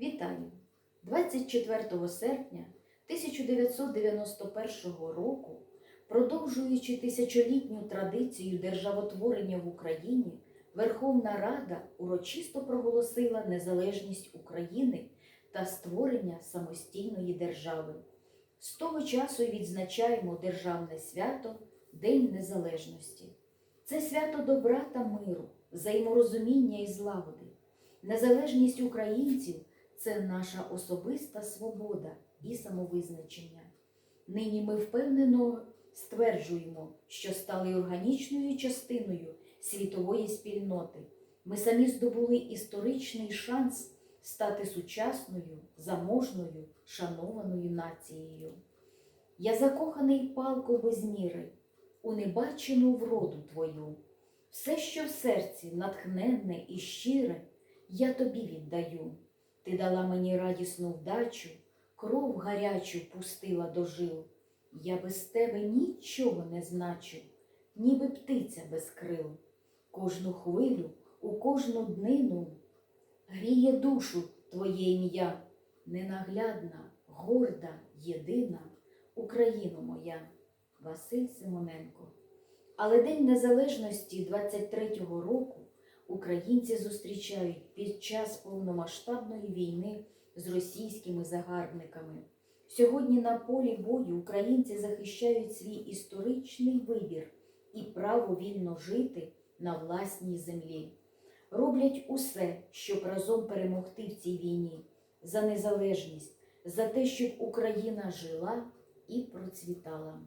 Вітаю! 24 серпня 1991 року, продовжуючи тисячолітню традицію державотворення в Україні, Верховна Рада урочисто проголосила незалежність України та створення самостійної держави. З того часу відзначаємо державне свято День Незалежності. Це свято добра та миру, взаєморозуміння і злагоди. Незалежність українців це наша особиста свобода і самовизначення. Нині ми впевнено стверджуємо, що стали органічною частиною світової спільноти. Ми самі здобули історичний шанс стати сучасною, заможною, шанованою нацією. Я закоханий палко без міри, у небачену вроду твою. Все, що в серці натхненне і щире, я тобі віддаю. Дала мені радісну вдачу, кров гарячу пустила до жил. Я без тебе нічого не значу, ніби птиця без крил. Кожну хвилю, у кожну днину гріє душу твоє ім'я, ненаглядна, горда, єдина Україно моя, Василь Симоненко. Але День Незалежності 23-го року українці зустрічають під час повномасштабної війни з російськими загарбниками. Сьогодні на полі бою українці захищають свій історичний вибір і право вільно жити на власній землі. Роблять усе, щоб разом перемогти в цій війні за незалежність, за те, щоб Україна жила і процвітала.